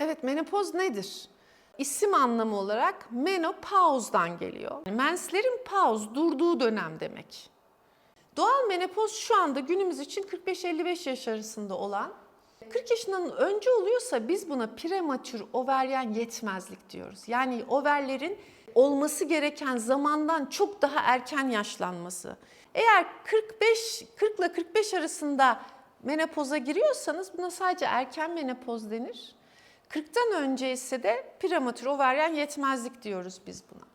Evet menopoz nedir? İsim anlamı olarak menopauzdan geliyor. Menslerin pauz, durduğu dönem demek. Doğal menopoz şu anda günümüz için 45-55 yaş arasında olan 40 yaşından önce oluyorsa biz buna prematür overyen yetmezlik diyoruz. Yani overlerin olması gereken zamandan çok daha erken yaşlanması. Eğer 45 40 ile 45 arasında menopoza giriyorsanız buna sadece erken menopoz denir. 40'tan önce ise de prematür overyen yetmezlik diyoruz biz buna.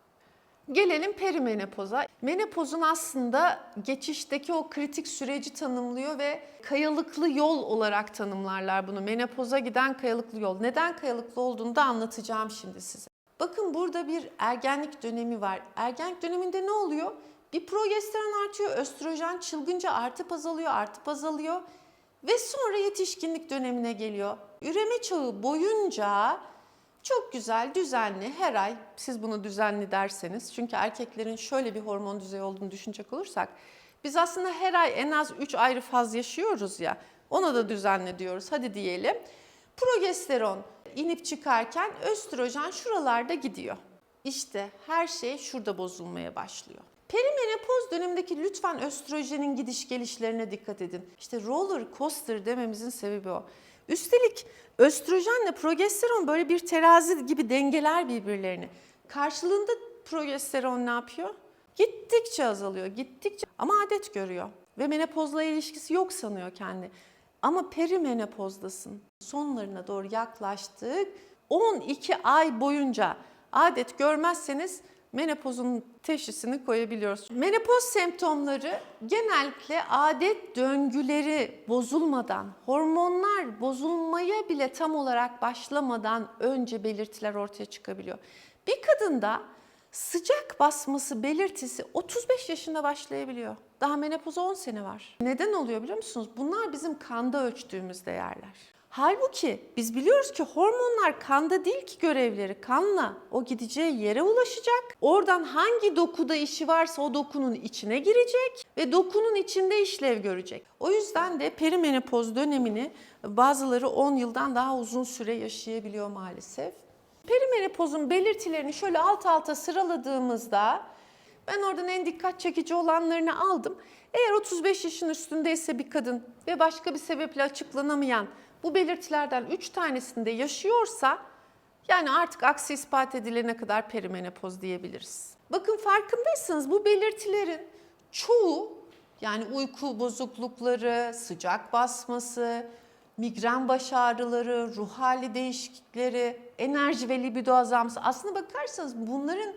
Gelelim perimenopoza. Menopozun aslında geçişteki o kritik süreci tanımlıyor ve kayalıklı yol olarak tanımlarlar bunu. Menopoza giden kayalıklı yol. Neden kayalıklı olduğunu da anlatacağım şimdi size. Bakın burada bir ergenlik dönemi var. Ergenlik döneminde ne oluyor? Bir progesteron artıyor, östrojen çılgınca artıp azalıyor, artıp azalıyor ve sonra yetişkinlik dönemine geliyor. Üreme çağı boyunca çok güzel, düzenli her ay siz bunu düzenli derseniz çünkü erkeklerin şöyle bir hormon düzeyi olduğunu düşünecek olursak biz aslında her ay en az 3 ayrı faz yaşıyoruz ya ona da düzenli diyoruz hadi diyelim. Progesteron inip çıkarken östrojen şuralarda gidiyor. İşte her şey şurada bozulmaya başlıyor. Perimenopoz dönemindeki lütfen östrojenin gidiş gelişlerine dikkat edin. İşte roller coaster dememizin sebebi o. Üstelik östrojenle progesteron böyle bir terazi gibi dengeler birbirlerini. Karşılığında progesteron ne yapıyor? Gittikçe azalıyor, gittikçe ama adet görüyor ve menopozla ilişkisi yok sanıyor kendi. Ama perimenopozdasın. Sonlarına doğru yaklaştık. 12 ay boyunca adet görmezseniz menopozun teşhisini koyabiliyoruz. Menopoz semptomları genellikle adet döngüleri bozulmadan, hormonlar bozulmaya bile tam olarak başlamadan önce belirtiler ortaya çıkabiliyor. Bir kadında sıcak basması belirtisi 35 yaşında başlayabiliyor. Daha menopoza 10 sene var. Neden oluyor biliyor musunuz? Bunlar bizim kanda ölçtüğümüz değerler. Halbuki biz biliyoruz ki hormonlar kanda değil ki görevleri kanla o gideceği yere ulaşacak. Oradan hangi dokuda işi varsa o dokunun içine girecek ve dokunun içinde işlev görecek. O yüzden de perimenopoz dönemini bazıları 10 yıldan daha uzun süre yaşayabiliyor maalesef. Perimenopozun belirtilerini şöyle alt alta sıraladığımızda ben oradan en dikkat çekici olanlarını aldım. Eğer 35 yaşın üstündeyse bir kadın ve başka bir sebeple açıklanamayan bu belirtilerden 3 tanesinde yaşıyorsa yani artık aksi ispat edilene kadar perimenopoz diyebiliriz. Bakın farkındaysanız bu belirtilerin çoğu yani uyku bozuklukları, sıcak basması, migren baş ağrıları, ruh hali değişiklikleri, enerji ve libido azalması. Aslında bakarsanız bunların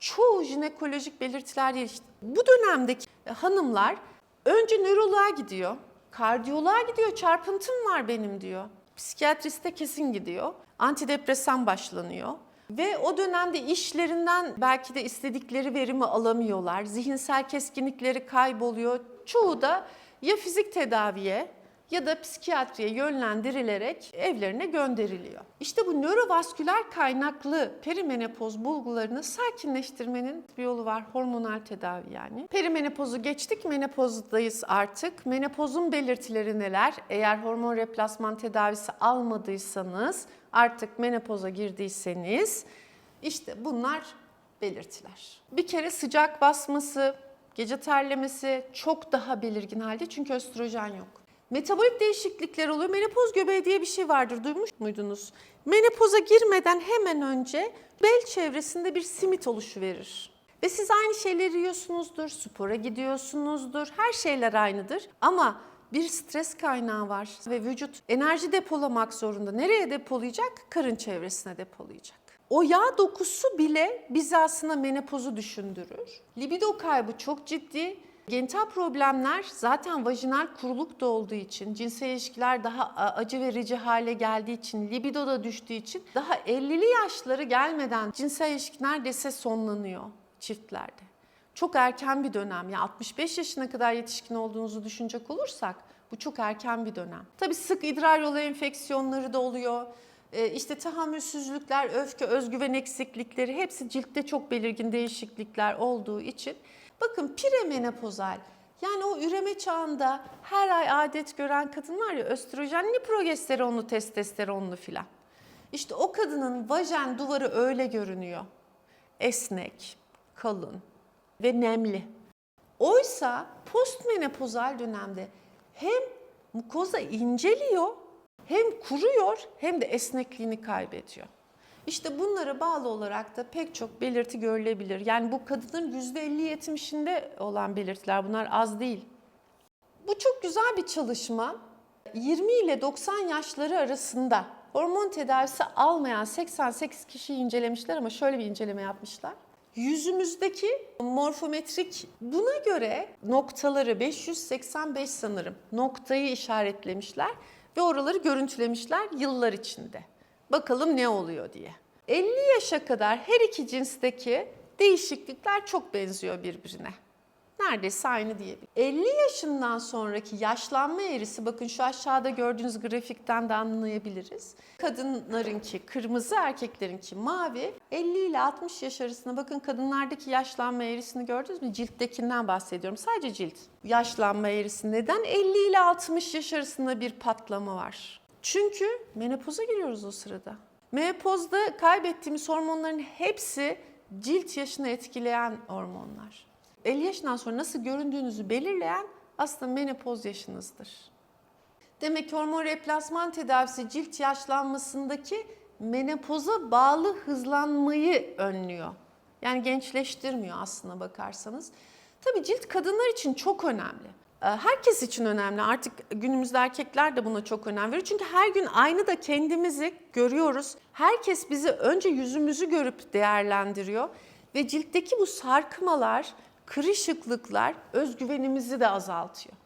çoğu jinekolojik belirtiler değil. İşte bu dönemdeki hanımlar önce nöroloğa gidiyor, kardiyoloğa gidiyor, çarpıntım var benim diyor. Psikiyatriste kesin gidiyor. Antidepresan başlanıyor. Ve o dönemde işlerinden belki de istedikleri verimi alamıyorlar. Zihinsel keskinlikleri kayboluyor. Çoğu da ya fizik tedaviye ya da psikiyatriye yönlendirilerek evlerine gönderiliyor. İşte bu nörovasküler kaynaklı perimenopoz bulgularını sakinleştirmenin bir yolu var. Hormonal tedavi yani. Perimenopozu geçtik, menopozdayız artık. Menopozun belirtileri neler? Eğer hormon replasman tedavisi almadıysanız, artık menopoza girdiyseniz işte bunlar belirtiler. Bir kere sıcak basması, gece terlemesi çok daha belirgin halde çünkü östrojen yok. Metabolik değişiklikler oluyor. Menopoz göbeği diye bir şey vardır. Duymuş muydunuz? Menopoza girmeden hemen önce bel çevresinde bir simit oluşu verir. Ve siz aynı şeyleri yiyorsunuzdur, spora gidiyorsunuzdur, her şeyler aynıdır. Ama bir stres kaynağı var ve vücut enerji depolamak zorunda. Nereye depolayacak? Karın çevresine depolayacak. O yağ dokusu bile bizi aslında menopozu düşündürür. Libido kaybı çok ciddi. Genital problemler zaten vajinal kuruluk da olduğu için, cinsel ilişkiler daha acı verici hale geldiği için, libido da düştüğü için daha 50'li yaşları gelmeden cinsel ilişki neredeyse sonlanıyor çiftlerde. Çok erken bir dönem. Yani 65 yaşına kadar yetişkin olduğunuzu düşünecek olursak bu çok erken bir dönem. Tabii sık idrar yolu enfeksiyonları da oluyor. Ee, işte tahammülsüzlükler, öfke, özgüven eksiklikleri hepsi ciltte çok belirgin değişiklikler olduğu için Bakın premenopozal yani o üreme çağında her ay adet gören kadın var ya östrojenli, progesteronlu, testosteronlu filan. İşte o kadının vajen duvarı öyle görünüyor. Esnek, kalın ve nemli. Oysa postmenopozal dönemde hem mukoza inceliyor, hem kuruyor hem de esnekliğini kaybediyor. İşte bunlara bağlı olarak da pek çok belirti görülebilir. Yani bu kadının %50-70'inde olan belirtiler bunlar az değil. Bu çok güzel bir çalışma. 20 ile 90 yaşları arasında hormon tedavisi almayan 88 kişiyi incelemişler ama şöyle bir inceleme yapmışlar. Yüzümüzdeki morfometrik buna göre noktaları 585 sanırım noktayı işaretlemişler ve oraları görüntülemişler yıllar içinde. Bakalım ne oluyor diye. 50 yaşa kadar her iki cinsteki değişiklikler çok benziyor birbirine. Neredeyse aynı diyebilirim. 50 yaşından sonraki yaşlanma eğrisi bakın şu aşağıda gördüğünüz grafikten de anlayabiliriz. Kadınlarınki kırmızı, erkeklerinki mavi. 50 ile 60 yaş arasında bakın kadınlardaki yaşlanma eğrisini gördünüz mü? Cilttekinden bahsediyorum. Sadece cilt. Yaşlanma eğrisi neden 50 ile 60 yaş arasında bir patlama var? Çünkü menopoza giriyoruz o sırada. Menopozda kaybettiğimiz hormonların hepsi cilt yaşını etkileyen hormonlar. 50 yaşından sonra nasıl göründüğünüzü belirleyen aslında menopoz yaşınızdır. Demek ki hormon replasman tedavisi cilt yaşlanmasındaki menopoza bağlı hızlanmayı önlüyor. Yani gençleştirmiyor aslına bakarsanız. Tabii cilt kadınlar için çok önemli. Ee, Herkes için önemli. Artık günümüzde erkekler de buna çok önem veriyor. Çünkü her gün aynada kendimizi görüyoruz. Herkes bizi önce yüzümüzü görüp değerlendiriyor. Ve ciltteki bu sarkmalar, kırışıklıklar özgüvenimizi de azaltıyor.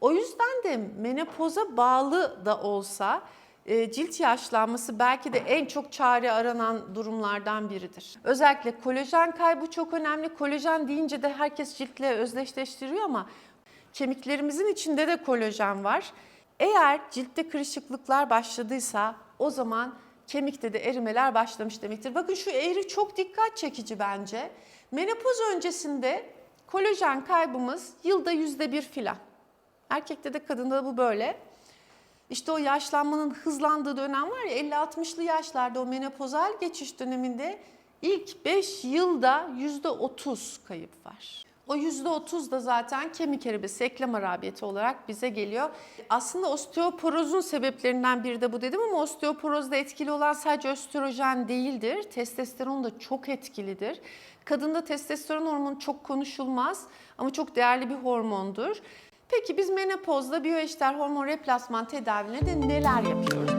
O yüzden de menopoza bağlı da olsa e, cilt yaşlanması belki de en çok çare aranan durumlardan biridir. Özellikle kolajen kaybı çok önemli. Kolajen deyince de herkes ciltle özdeşleştiriyor ama kemiklerimizin içinde de kolajen var. Eğer ciltte kırışıklıklar başladıysa o zaman kemikte de erimeler başlamış demektir. Bakın şu eğri çok dikkat çekici bence. Menopoz öncesinde kolajen kaybımız yılda yüzde bir filan. Erkekte de kadında da bu böyle. İşte o yaşlanmanın hızlandığı dönem var ya 50-60'lı yaşlarda o menopozal geçiş döneminde ilk 5 yılda %30 kayıp var. O %30 da zaten kemik erimesi, eklem harabiyeti olarak bize geliyor. Aslında osteoporozun sebeplerinden biri de bu dedim ama osteoporozda etkili olan sadece östrojen değildir. Testosteron da çok etkilidir. Kadında testosteron hormonu çok konuşulmaz ama çok değerli bir hormondur. Peki biz menopozda biyoeşter hormon replasman tedavine de neler yapıyoruz?